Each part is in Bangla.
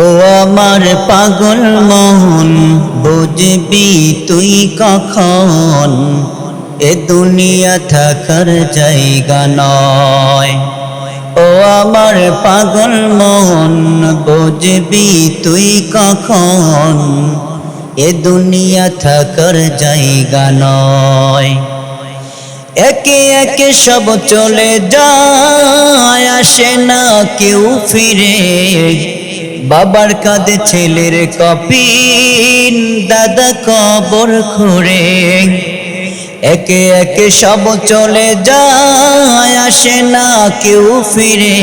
ও আমার পাগল মন, বুঝবি তুই কখন? এ দুনিয়া থাকার জায়গা নয়। ও আমার পাগল মন, বুঝবি তুই কখন? এ দুনিয়া থাকার জায়গা নয়। একে একে সব চলে যায়, আসে না কেউ ফিরে। বাবার কাঁধে ছেলের কপিন, দাদা কবর খুঁড়ে। একে একে সব চলে যায়, আসে না কেউ ফিরে।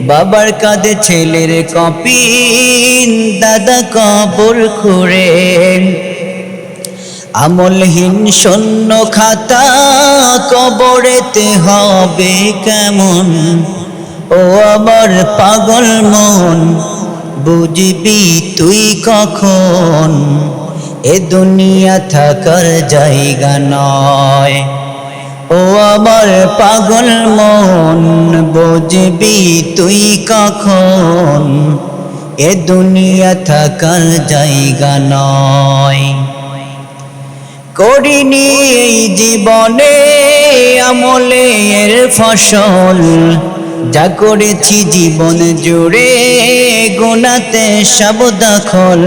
বাবার কাঁধে ছেলের কপিন, দাদা কবর খুঁড়ে। আমলহীন শূন্য খাতা, কবরেতে হবে কেমন? ও আমার পাগল মন, বুঝবি তুই কখন? এ দুনিয়া থাকার জায়গা নয়। ও আমার পাগল মন, বুঝবি তুই কখন? এ দুনিয়া থাকার জায়গা নয়। করিনি এই জীবনে আমলের ফসল। যা করেছি জীবন জুড়ে গোনাতে সব দখল।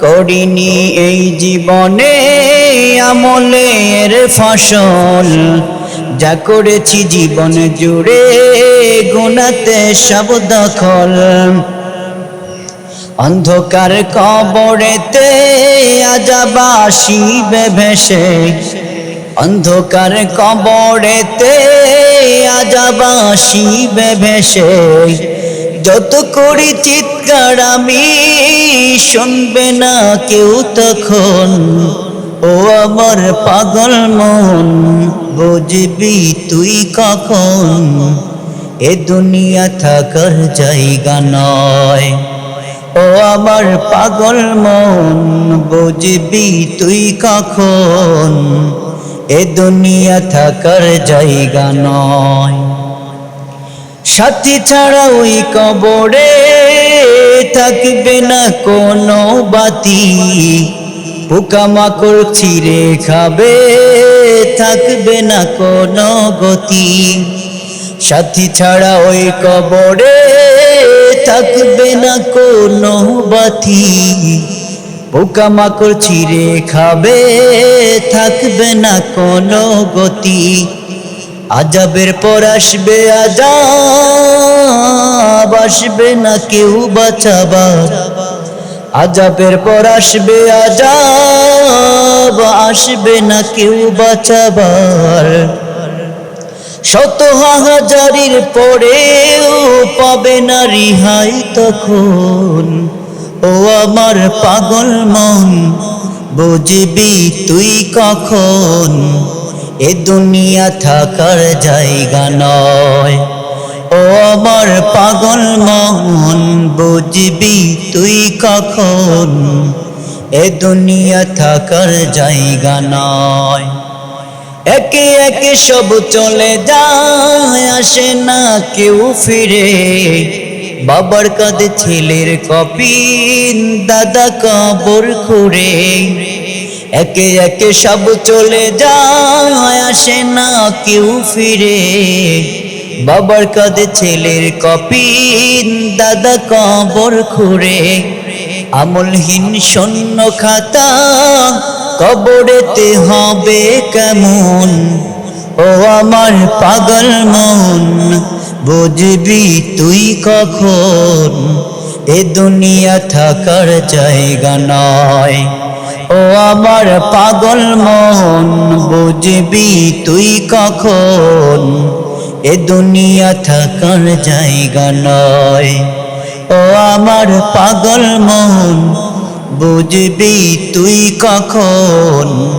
করিনি এই জীবনে আমলের ফসল। যা করেছি জীবন জুড়ে গোনাতে সব দখল। অন্ধকার কবরেতে আজাবাসিবে ভেসে অন্ধকার কবরেতে আজাবাসিবে ভেসে যত করি চিৎকার আমি, শুনবে না কেউ তখন। ও আমার পাগল মন, বুঝবি তুই কখন? এ দুনিয়া থাকার জায়গা নয়। ও আমার পাগল মন, বুঝবি তুই কখন? এ দুনিয়া থাকার জায়গা নয়। সাথী ছাড়া ওই কবরে থাকবে না কোনো বাতি। পোকামাকড় ছিঁড়ে খাবে, থাকবে না কোনো গতি। সাথী ছাড়া ওই কবরে থাকবে না কোনো বাতি। পোকামাকড় ছিঁড়ে খাবে, থাকবে না কোনো গতি। আজাবের পর আসবে আজাব, আসবে না কেউ বাঁচাবার। আজাবের পর আসবে আজাব, আসবে না কেউ বাঁচাবার। শত হাজারির পরেও পাবে না রিহাই তখন। ও আমার পাগল মন, বুঝবি তুই কখন? এ দুনিয়া থাকার জায়গা নয়। ও আমার পাগল মন, বুঝবি তুই কখন? এ দুনিয়া থাকার জায়গা নয়। একে একে সব চলে যায়, আসে না কেউ ফিরে। বাবার কাঁধে ছেলের কপিন দাদা কবর খুঁড়ে। একে একে সব চলে যায় আসে না কেউ ফিরে। বাবার কাঁধে ছেলের কপিন দাদা কবর খুঁড়ে। আমলহীন শূন্য খাতা, কবরেতে হবে কেমন? ও আমার পাগল মন বুঝবি তুই কখন? এ দুনিয়া থাকার জায়গা নয়। ও আমার পাগল মন, বুঝবি তুই কখন? এ দুনিয়া থাকার জায়গা নয়। ও আমার পাগল মন, বুঝবি তুই কখন?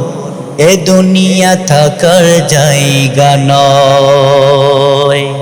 এ দুনিয়া থাকার জায়গা নয়।